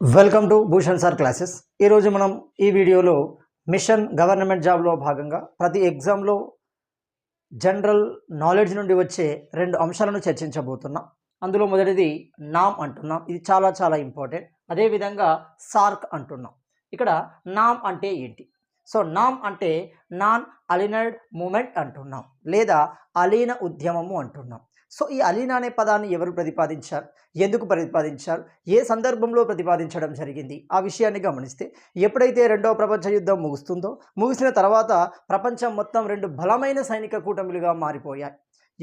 Welcome to Bhushan sir classes ఈరోజు మనం ఈ వీడియోలో మిషన్ గవర్నమెంట్ జాబ్లో భాగంగా ప్రతి ఎగ్జామ్లో జనరల్ నాలెడ్జ్ నుండి వచ్చే రెండు అంశాలను చర్చించబోతున్నాం. అందులో మొదటిది నామ్ అంటున్నాం. ఇది చాలా చాలా ఇంపార్టెంట్ అదేవిధంగా సార్క్ అంటున్నాం. ఇక్కడ నామ్ అంటే ఏంటి? సో నామ్ అంటే నాన్ అలినైడ్ మూమెంట్ అంటున్నాం. లేదా అలీన ఉద్యమము అంటున్నాం. సో ఈ అలీనా అనే పదాన్ని ఎవరు ప్రతిపాదించారు? ఎందుకు ప్రతిపాదించారు? ఏ సందర్భంలో ప్రతిపాదించడం జరిగింది? ఆ విషయాన్ని గమనిస్తే ఎప్పుడైతే రెండవ ప్రపంచ యుద్ధం ముగుస్తుందో ముగిసిన తర్వాత ప్రపంచం మొత్తం రెండు బలమైన సైనిక కూటమిలుగా మారిపోయాయి.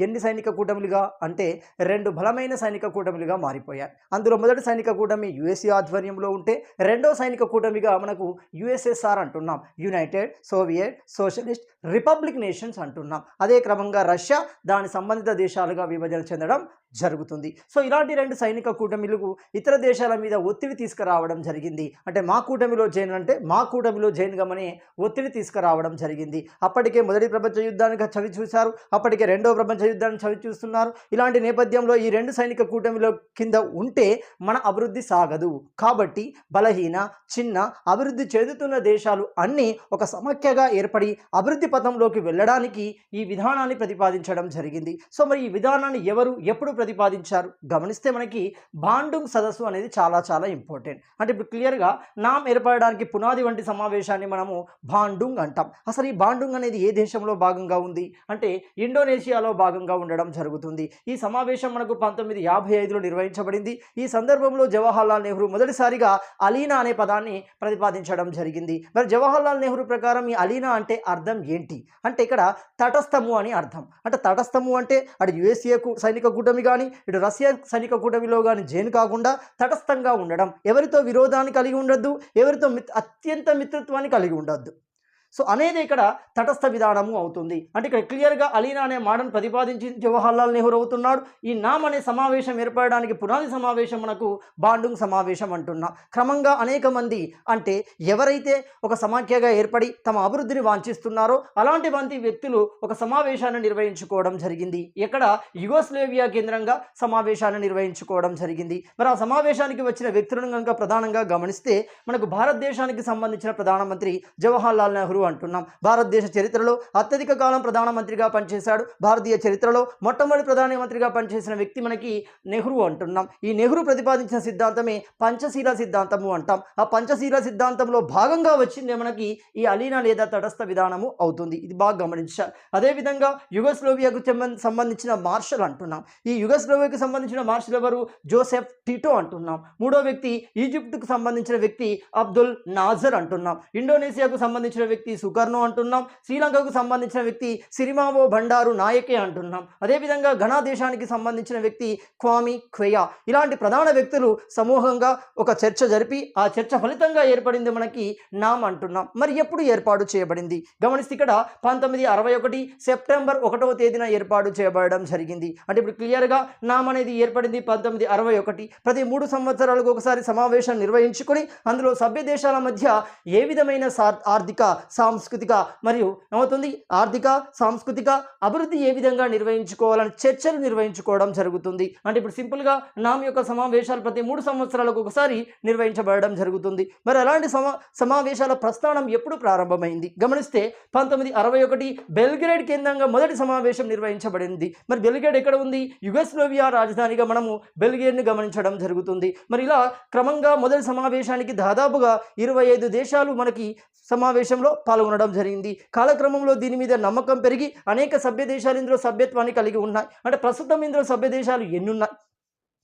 ఎన్ని సైనిక కూటమిలుగా అంటే రెండు బలమైన సైనిక కూటమిలుగా మారిపోయాయి. అందులో మొదటి సైనిక కూటమి యుఎస్ఏ ఆధ్వర్యంలో ఉంటే రెండో సైనిక కూటమిగా మనకు యుఎస్ఎస్ఆర్ అంటున్నాం. United Soviet Socialist Republic Nations అంటున్నాం. అదే క్రమంగా రష్యా దాని సంబంధిత దేశాలుగా విభజన చెందడం జరుగుతుంది. సో ఇలాంటి రెండు సైనిక కూటమిలకు ఇతర దేశాల మీద ఒత్తిడి తీసుకురావడం జరిగింది. అంటే మా కూటమిలో జైన్ అంటే మా కూటమిలో జైన్ గమనే ఒత్తిడి తీసుకురావడం జరిగింది. అప్పటికే మొదటి ప్రపంచ యుద్ధానికి చవి చూశారు. అప్పటికే రెండో ప్రపంచ యుద్ధాన్ని చవి చూస్తున్నారు. ఇలాంటి నేపథ్యంలో ఈ రెండు సైనిక కూటమిలో కింద ఉంటే మన అభివృద్ధి సాగదు. కాబట్టి బలహీన చిన్న అభివృద్ధి చెందుతున్న దేశాలు అన్నీ ఒక సమఖ్యగా ఏర్పడి అభివృద్ధి పథంలోకి వెళ్ళడానికి ఈ విధానాన్ని ప్రతిపాదించడం జరిగింది. సో మరి ఈ విధానాన్ని ఎవరు ఎప్పుడు ప్రతిపాదించారు. గమనిస్తే మనకి బాండుంగ్ సదస్సు అనేది చాలా చాలా ఇంపార్టెంట్. అంటే ఇప్పుడు క్లియర్గా నామ్ ఏర్పడడానికి పునాది వంటి సమావేశాన్ని మనము బాండుంగ్ అంటాం. అసలు ఈ బాండుంగ్ అనేది ఏ దేశంలో భాగంగా ఉంది? అంటే ఇండోనేషియాలో భాగంగా ఉండడం జరుగుతుంది. ఈ సమావేశం మనకు పంతొమ్మిది యాభై ఐదులో నిర్వహించబడింది. ఈ సందర్భంలో జవహర్లాల్ నెహ్రూ మొదటిసారిగా అలీనా అనే పదాన్ని ప్రతిపాదించడం జరిగింది. మరి జవహర్లాల్ నెహ్రూ ప్రకారం ఈ అలీనా అంటే అర్థం ఏంటి? అంటే ఇక్కడ తటస్థము అని అర్థం. అంటే తటస్థము అంటే అటు యుఎస్ఏకు సైనిక కూటమి కానీ ఇటు రష్యా సైనిక కూటమిలో కానీ జైన్ కాకుండా తటస్థంగా ఉండడం ఎవరితో విరోధాన్ని కలిగి ఉండొద్దు ఎవరితో మిత్ అత్యంత మిత్రత్వాన్ని కలిగి ఉండొద్దు. సో అనేది ఇక్కడ తటస్థ విధానము అవుతుంది. అంటే ఇక్కడ క్లియర్గా అలీనా అనే మాటను ప్రతిపాదించి జవహర్లాల్ నెహ్రూ అవుతున్నాడు. ఈ నామ్ అనే సమావేశం ఏర్పడడానికి పునాది సమావేశం మనకు బాండుంగ్ సమావేశం అంటున్నా. క్రమంగా అనేక మంది అంటే ఎవరైతే ఒక సమాఖ్యగా ఏర్పడి తమ అభివృద్ధిని వాంఛిస్తున్నారో అలాంటి మంది వ్యక్తులు ఒక సమావేశాన్ని నిర్వహించుకోవడం జరిగింది. ఇక్కడ యుగోస్లేవియా కేంద్రంగా సమావేశాన్ని నిర్వహించుకోవడం జరిగింది. మరి ఆ సమావేశానికి వచ్చిన వ్యక్తులను కనుక ప్రధానంగా గమనిస్తే మనకు భారతదేశానికి సంబంధించిన ప్రధానమంత్రి జవహర్లాల్ నెహ్రూ అంటున్నాం. భారతదేశ చరిత్రలో అత్యధిక కాలం ప్రధానమంత్రిగా పనిచేశాడు. భారతీయ చరిత్రలో మొట్టమొదటి ప్రధానమంత్రిగా పనిచేసిన వ్యక్తి మనకి నెహ్రూ అంటున్నాం. ఈ నెహ్రూ ప్రతిపాదించిన సిద్ధాంతమే పంచశీల సిద్ధాంతము అంటాం. ఆ పంచశీల సిద్ధాంతంలో భాగంగా వచ్చిందే మనకి ఈ అలీనా లేదా తటస్థ విధానము అవుతుంది. ఇది బాగా గమనించాలి. అదేవిధంగా యుగస్లోవియాకు సంబంధించిన మార్షల్ అంటున్నాం. ఈ యుగస్లోవియాకు సంబంధించిన మార్షల్ ఎవరు? జోసెఫ్ టిటో అంటున్నాం. మూడో వ్యక్తి ఈజిప్ట్కు సంబంధించిన వ్యక్తి అబ్దుల్ నాజర్ అంటున్నాం. ఇండోనేషియాకు సంబంధించిన వ్యక్తి సుకర్ణో అంటున్నాం శ్రీలంకకు సంబంధించిన వ్యక్తి సిరిమావో భండారు నాయకే అంటున్నాం. అదేవిధంగా ఘనా దేశానికి సంబంధించిన వ్యక్తి క్వామి క్వెయా ఇలాంటి ప్రధాన వ్యక్తులు సమూహంగా ఒక చర్చ జరిపి ఆ చర్చ ఫలితంగా ఏర్పడింది మనకి నామ్ అంటున్నాం. మరి ఎప్పుడు ఏర్పాటు చేయబడింది? గమనిస్తే ఇక్కడ పంతొమ్మిది అరవై ఒకటి సెప్టెంబర్ ఒకటవ తేదీన ఏర్పాటు చేయబడడం జరిగింది. అంటే ఇప్పుడు క్లియర్గా నామ్ అనేది ఏర్పడింది పంతొమ్మిది అరవై ఒకటి. ప్రతి మూడు సంవత్సరాలకు ఒకసారి సమావేశం నిర్వహించుకొని అందులో సభ్య దేశాల మధ్య ఏ విధమైన ఆర్థిక సాంస్కృతిక మరియు ఏమవుతుంది? ఆర్థిక సాంస్కృతిక అభివృద్ధి ఏ విధంగా నిర్వహించుకోవాలని చర్చలు నిర్వహించుకోవడం జరుగుతుంది. అంటే ఇప్పుడు సింపుల్గా నామ్ యొక్క సమావేశాలు ప్రతి మూడు సంవత్సరాలకు ఒకసారి నిర్వహించబడడం జరుగుతుంది. మరి అలాంటి సమా సమావేశాల ప్రస్థానం ఎప్పుడు ప్రారంభమైంది? గమనిస్తే పంతొమ్మిది అరవై ఒకటి బెల్గ్రేడ్ కేంద్రంగా మొదటి సమావేశం నిర్వహించబడింది. మరి బెల్గ్రేడ్ ఎక్కడ ఉంది? యుగస్లోవియా రాజధానిగా మనము బెల్గ్రేడ్ని గమనించడం జరుగుతుంది. మరి ఇలా క్రమంగా మొదటి సమావేశానికి దాదాపుగా ఇరవై ఐదు దేశాలు మనకి సమావేశంలో పాల్గొనడం జరిగింది. కాలక్రమంలో దీని మీద నమ్మకం పెరిగి అనేక సభ్య దేశాలు ఇందులో సభ్యత్వాన్ని కలిగి ఉన్నాయి. అంటే ప్రస్తుతం ఇందులో సభ్య దేశాలు ఎన్ని ఉన్నాయి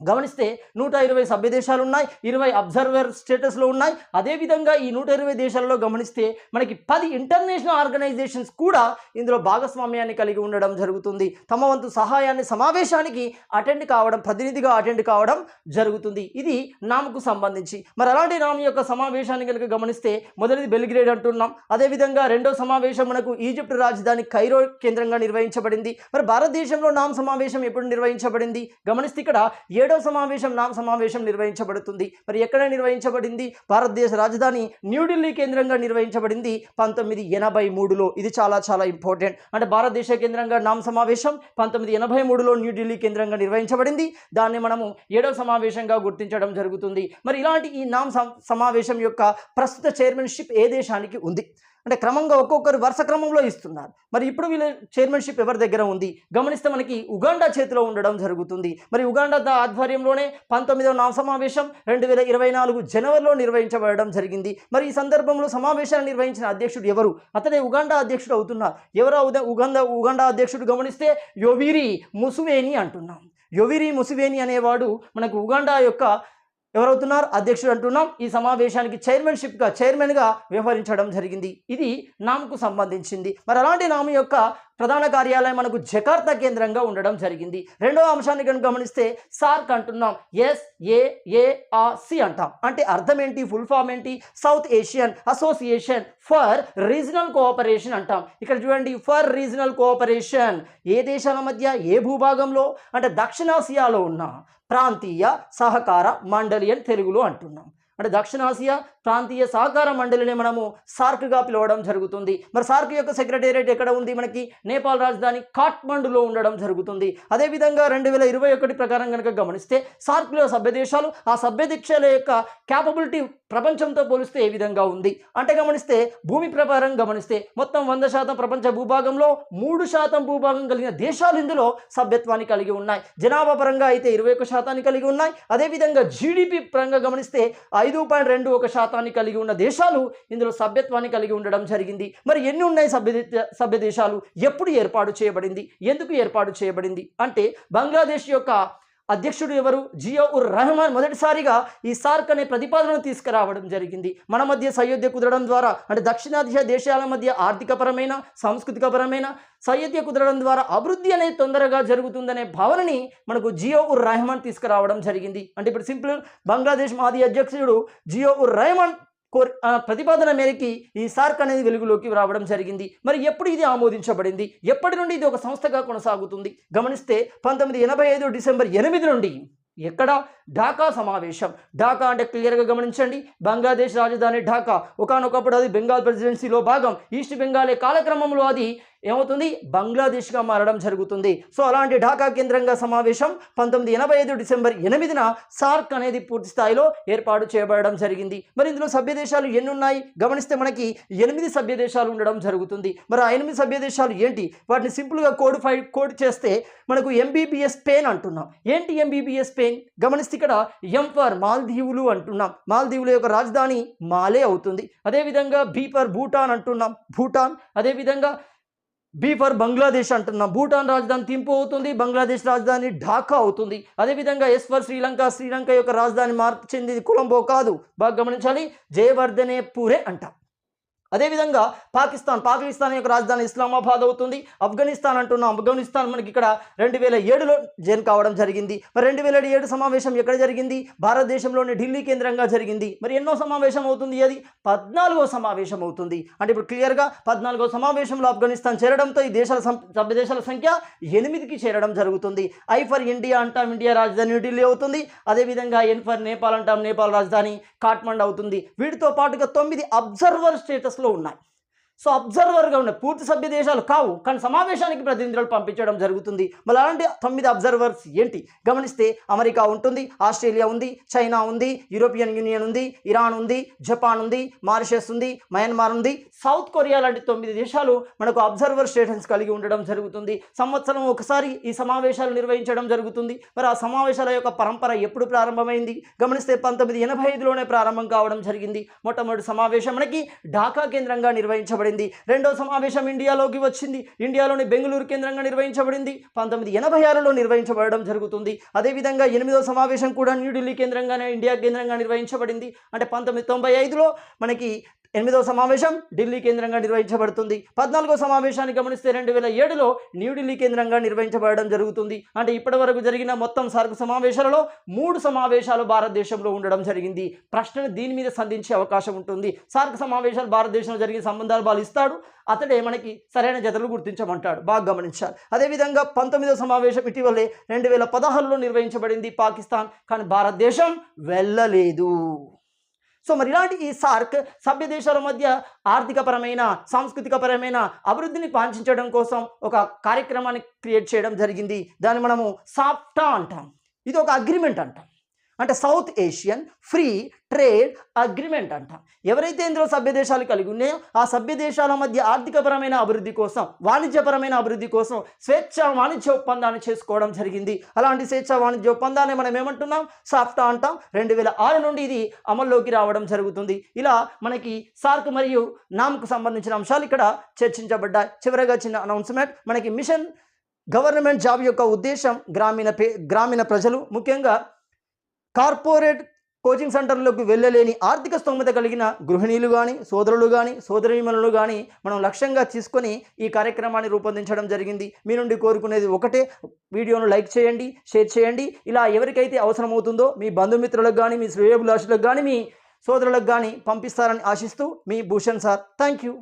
గమనిస్తే నూట ఇరవై సభ్య దేశాలు ఉన్నాయి ఇరవై అబ్జర్వర్ స్టేటస్లో ఉన్నాయి. అదేవిధంగా ఈ నూట ఇరవై దేశాలలో గమనిస్తే మనకి పది ఇంటర్నేషనల్ ఆర్గనైజేషన్స్ కూడా ఇందులో భాగస్వామ్యాన్ని కలిగి ఉండడం జరుగుతుంది. తమ వంతు సహాయాన్ని సమావేశానికి అటెండ్ కావడం ప్రతినిధిగా అటెండ్ కావడం జరుగుతుంది. ఇది నామకు సంబంధించి. మరి అలాంటి నామ యొక్క సమావేశాన్ని కనుక గమనిస్తే మొదటిది బెల్గ్రేడ్ అంటున్నాం. అదేవిధంగా రెండో సమావేశం మనకు ఈజిప్ట్ రాజధాని కైరో కేంద్రంగా నిర్వహించబడింది. మరి భారతదేశంలో నామ సమావేశం ఎప్పుడు నిర్వహించబడింది? గమనిస్తే ఇక్కడ ఏడు ఏడవ సమావేశం నామ్ సమావేశం నిర్వహించబడుతుంది. మరి ఎక్కడ నిర్వహించబడింది? భారతదేశ రాజధాని న్యూఢిల్లీ కేంద్రంగా నిర్వహించబడింది పంతొమ్మిది ఎనభై మూడులో. ఇది చాలా చాలా ఇంపార్టెంట్. అంటే భారతదేశ కేంద్రంగా నామ్ సమావేశం పంతొమ్మిది ఎనభై మూడులో న్యూఢిల్లీ కేంద్రంగా నిర్వహించబడింది. దాన్ని మనము ఏడవ సమావేశంగా గుర్తించడం జరుగుతుంది. మరి ఇలాంటి ఈ నామ్ సమావేశం యొక్క ప్రస్తుత చైర్మన్షిప్ ఏ దేశానికి ఉంది? అంటే క్రమంగా ఒక్కొక్కరు వరుస క్రమంలో ఇస్తున్నారు. మరి ఇప్పుడు వీళ్ళ చైర్మన్షిప్ ఎవరి దగ్గర ఉంది? గమనిస్తే మనకి ఉగాండా చేతిలో ఉండడం జరుగుతుంది. మరి ఉగాండా ఆధ్వర్యంలోనే పంతొమ్మిదవ నా సమావేశం రెండు వేల ఇరవై నాలుగు జనవరిలో నిర్వహించబడడం జరిగింది. మరి ఈ సందర్భంలో సమావేశాన్ని నిర్వహించిన అధ్యక్షుడు ఎవరు? అతనే ఉగాండా అధ్యక్షుడు అవుతున్నారు. ఎవరో ఉద- ఉగాండా ఉగాండా అధ్యక్షుడు గమనిస్తే యోవిరి ముసువేని అంటున్నాం. యోవిరి ముసువేని అనేవాడు మనకు ఉగాండా యొక్క ఎవరవుతున్నారు? అధ్యక్షుడు అంటున్నాం. ఈ సమావేశానికి చైర్మన్షిప్గా చైర్మన్గా వ్యవహరించడం జరిగింది. ఇది నామ్కు సంబంధించింది. మరి అలాంటి నామ యొక్క ప్రధాన కార్యాలయం మనకు జకార్తా కేంద్రంగా ఉండడం జరిగింది. రెండవ అంశాన్ని కనుక గమనిస్తే సార్క్ అంటున్నాం. ఎస్ ఏ ఏ సి అంటాం. అంటే అర్థం ఏంటి? ఫుల్ ఫామ్ ఏంటి? South Asian Association for Regional Cooperation అంటాం. ఇక్కడ చూడండి ఫర్ రీజనల్ కోఆపరేషన్ ఏ దేశాల మధ్య? ఏ భూభాగంలో? అంటే దక్షిణాసియాలో ఉన్న ప్రాంతీయ సహకార మండలి అని తెలుగులో అంటున్నాం. అంటే దక్షిణాసియా ప్రాంతీయ సహకార మండలిని మనము సార్క్గా పిలవడం జరుగుతుంది. మరి సార్క్ యొక్క సెక్రటేరియట్ ఎక్కడ ఉంది? మనకి నేపాల్ రాజధాని కాఠ్మండులో ఉండడం జరుగుతుంది. అదేవిధంగా రెండు వేల ఇరవై ఒకటి ప్రకారం కనుక గమనిస్తే సార్క్లో సభ్య దేశాలు ఆ సభ్య దేశాల యొక్క క్యాపబిలిటీ ప్రపంచంతో పోలిస్తే ఏ విధంగా ఉంది? అంటే గమనిస్తే భూమి ప్రకారం గమనిస్తే మొత్తం వంద శాతం ప్రపంచ భూభాగంలో మూడు శాతం భూభాగం కలిగిన దేశాలు ఇందులో సభ్యత్వాన్ని కలిగి ఉన్నాయి. జనాభా పరంగా అయితే ఇరవై ఒక శాతాన్ని కలిగి ఉన్నాయి. అదేవిధంగా జీడిపి పరంగా గమనిస్తే ఐదు పాయింట్ రెండు ఒక శాతాన్ని కలిగి ఉన్న దేశాలు ఇందులో సభ్యత్వాన్ని కలిగి ఉండడం జరిగింది. మరి ఎన్ని ఉన్నాయి సభ్య సభ్య దేశాలు ఎప్పుడు ఏర్పాటు చేయబడింది? ఎందుకు ఏర్పాటు చేయబడింది? అంటే బంగ్లాదేశ్ యొక్క అధ్యక్షుడు ఎవరు? జియో ఉర్ రెహమాన్ మొదటిసారిగా ఈ సార్క్ అనే ప్రతిపాదనను తీసుకురావడం జరిగింది. మన మధ్య సయోధ్య కుదరడం ద్వారా అంటే దక్షిణాదిశ దేశాల మధ్య ఆర్థికపరమైన సాంస్కృతికపరమైన సయోధ్య కుదరడం ద్వారా అభివృద్ధి అనేది తొందరగా జరుగుతుందనే భావనని మనకు జియో ఉర్ రెహమాన్ తీసుకురావడం జరిగింది. అంటే ఇప్పుడు సింపుల్ బంగ్లాదేశ్ మాజీ అధ్యక్షుడు జియో ఉర్ రెహమాన్ కోర్ ప్రతిపాదన మేరకి ఈ సార్క్ అనేది వెలుగులోకి రావడం జరిగింది. మరి ఎప్పుడు ఇది ఆమోదించబడింది? ఎప్పటి నుండి ఇది ఒక సంస్థగా కొనసాగుతుంది? గమనిస్తే పంతొమ్మిది ఎనభై ఐదు డిసెంబర్ ఎనిమిది నుండి ఎక్కడ? ఢాకా సమావేశం. ఢాకా అంటే క్లియర్గా గమనించండి. బంగ్లాదేశ్ రాజధాని ఢాకా. ఒకనొకప్పుడు అది బెంగాల్ ప్రెసిడెన్సీలో భాగం. ఈస్ట్ బెంగాలే కాలక్రమంలో అది ఏమవుతుంది? బంగ్లాదేశ్గా మారడం జరుగుతుంది. సో అలాంటి ఢాకా కేంద్రంగా సమావేశం పంతొమ్మిది ఎనభై ఐదు డిసెంబర్ ఎనిమిదిన సార్క్ అనేది పూర్తి స్థాయిలో ఏర్పాటు చేయబడడం జరిగింది. మరి ఇందులో సభ్యదేశాలు ఎన్నున్నాయి? ఎన్ని ఉన్నాయి గమనిస్తే మనకి ఎనిమిది సభ్యదేశాలు ఉండడం జరుగుతుంది. మరి ఆ ఎనిమిది సభ్యదేశాలు ఏంటి? వాటిని సింపుల్గా కోడిఫై కోడ్ చేస్తే మనకు ఎంబీబీఎస్ పెయిన్ అంటున్నాం. ఏంటి ఎంబీబీఎస్ పెయిన్ గమనిస్తే ఇక్కడ ఎం ఫర్ మాల్దీవులు అంటున్నాం. మాల్దీవుల యొక్క రాజధాని మాలే అవుతుంది. అదేవిధంగా బీ ఫర్ భూటాన్ అంటున్నాం. భూటాన్ అదేవిధంగా బీ ఫర్ బంగ్లాదేశ్ అంటున్నాం భూటాన్ రాజధాని థింపు అవుతుంది బంగ్లాదేశ్ రాజధాని ఢాకా అవుతుంది. అదేవిధంగా ఎస్ ఫర్ శ్రీలంక శ్రీలంక యొక్క రాజధాని మార్చింది కొలంబో కాదు. బాగా గమనించాలి. జయవర్ధనే పూరే అంటాం. అదేవిధంగా పాకిస్తాన్ పాకిస్తాన్ యొక్క రాజధాని ఇస్లామాబాద్ అవుతుంది. ఆఫ్ఘనిస్తాన్ అంటున్నాం. ఆఫ్ఘనిస్తాన్ మనకి ఇక్కడ రెండు వేల ఏడులో జైన్ కావడం జరిగింది. మరి రెండు వేల ఏడు సమావేశం ఎక్కడ జరిగింది? భారతదేశంలోని ఢిల్లీ కేంద్రంగా జరిగింది. మరి ఎన్నో సమావేశం అవుతుంది అది? పద్నాలుగో సమావేశం అవుతుంది. అంటే ఇప్పుడు క్లియర్గా పద్నాలుగో సమావేశంలో ఆఫ్ఘనిస్తాన్ చేరడంతో ఈ దేశాల సభ్య దేశాల సంఖ్య ఎనిమిదికి చేరడం జరుగుతుంది. ఐ ఫర్ ఇండియా అంటాం ఇండియా రాజధాని ఢిల్లీ అవుతుంది. అదేవిధంగా ఎన్ ఫర్ నేపాల్ అంటాం నేపాల్ రాజధాని కాఠ్మండ్ అవుతుంది. వీటితో పాటుగా తొమ్మిది అబ్జర్వర్ స్టేటస్లో ఉన్నాయి సో అబ్జర్వర్గా ఉన్న పూర్తి సభ్య దేశాలు కావు. కానీ సమావేశానికి ప్రతినిధులు పంపించడం జరుగుతుంది. మరి అలాంటి తొమ్మిది అబ్జర్వర్స్ ఏంటి? గమనిస్తే అమెరికా ఉంటుంది ఆస్ట్రేలియా ఉంది చైనా ఉంది యూరోపియన్ యూనియన్ ఉంది ఇరాన్ ఉంది జపాన్ ఉంది మారిషస్ ఉంది మయన్మార్ ఉంది. సౌత్ కొరియా లాంటి తొమ్మిది దేశాలు మనకు అబ్జర్వర్ స్టేటస్ కలిగి ఉండడం జరుగుతుంది. సంవత్సరం ఒకసారి ఈ సమావేశాలు నిర్వహించడం జరుగుతుంది. మరి ఆ సమావేశాల యొక్క పరంపర ఎప్పుడు ప్రారంభమైంది? గమనిస్తే పంతొమ్మిది ఎనభై ఐదులోనే ప్రారంభం కావడం జరిగింది. మొట్టమొదటి సమావేశం మనకి ఢాకా కేంద్రంగా నిర్వహించబడింది. రెండో సమావేశం ఇండియాలోకి వచ్చింది. ఇండియాలోని బెంగళూరు కేంద్రంగా నిర్వహించబడింది. పంతొమ్మిది ఎనభై ఆరులో నిర్వహించబడడం జరుగుతుంది. అదేవిధంగా ఎనిమిదో సమావేశం కూడా న్యూఢిల్లీ కేంద్రంగానే ఇండియా కేంద్రంగా నిర్వహించబడింది. అంటే పంతొమ్మిది తొంభై ఐదులో మనకి ఎనిమిదవ సమావేశం ఢిల్లీ కేంద్రంగా నిర్వహించబడుతుంది. పద్నాలుగో సమావేశాన్ని గమనిస్తే రెండు వేల ఏడులో న్యూఢిల్లీ కేంద్రంగా నిర్వహించబడడం జరుగుతుంది. అంటే ఇప్పటి వరకు జరిగిన మొత్తం సార్క్ సమావేశాలలో మూడు సమావేశాలు భారతదేశంలో ఉండడం జరిగింది. ప్రశ్నను దీని మీద సంధించే అవకాశం ఉంటుంది. సార్క్ సమావేశాలు భారతదేశంలో జరిగిన సంబంధాలు వాళ్ళు ఇస్తాడు. అతడే మనకి సరైన జతలు గుర్తించమంటాడు. బాగా గమనించాలి. అదేవిధంగా పంతొమ్మిదో సమావేశం ఇటీవలే రెండు వేల పదహారులో నిర్వహించబడింది పాకిస్తాన్. కానీ భారతదేశం వెళ్ళలేదు. సో మరి ఇలాంటి ఈ సార్క్ సభ్య దేశాల మధ్య ఆర్థికపరమైన సాంస్కృతికపరమైన అభివృద్ధిని పాంచించడం కోసం ఒక కార్యక్రమాన్ని క్రియేట్ చేయడం జరిగింది. దాన్ని మనము సాఫ్టా అంటాం. ఇది ఒక అగ్రిమెంట్ అంటాం. అంటే South Asian free trade agreement అంట. ఎవరైతే ఇందులో సభ్య దేశాలు కలిగి ఉన్నాయో ఆ సభ్య దేశాల మధ్య ఆర్థికపరమైన అభివృద్ధి కోసం వాణిజ్యపరమైన అభివృద్ధి కోసం స్వేచ్ఛ వాణిజ్య ఒప్పందాన్ని చేసుకోవడం జరిగింది. అలాంటి స్వేచ్ఛ వాణిజ్య ఒప్పందాన్ని మనం ఏమంటున్నాం? సాఫ్టా అంటాం. రెండు వేల ఆరు నుండి ఇది అమల్లోకి రావడం జరుగుతుంది. ఇలా మనకి సార్క్ మరియు నామ్కు సంబంధించిన అంశాలు ఇక్కడ చర్చించబడ్డాయి. చివరగా చిన్న అనౌన్స్మెంట్. మనకి మిషన్ గవర్నమెంట్ జాబ్ యొక్క ఉద్దేశం గ్రామీణ పే గ్రామీణ ప్రజలు ముఖ్యంగా కార్పొరేట్ కోచింగ్ సెంటర్లకు వెళ్ళలేని ఆర్థిక స్తోమత కలిగిన గృహిణీలు కానీ సోదరులు కానీ సోదరీమణులు కానీ మనం లక్ష్యంగా తీసుకొని ఈ కార్యక్రమాన్ని రూపొందించడం జరిగింది. మీ నుండి కోరుకునేది ఒకటే. వీడియోను లైక్ చేయండి షేర్ చేయండి. ఇలా ఎవరికైతే అవసరమవుతుందో మీ బంధుమిత్రులకు కానీ మీ శ్రేయోభిలాషులకు కానీ మీ సోదరులకు కానీ పంపిస్తారని ఆశిస్తూ మీ భూషణ్ సార్. Thank you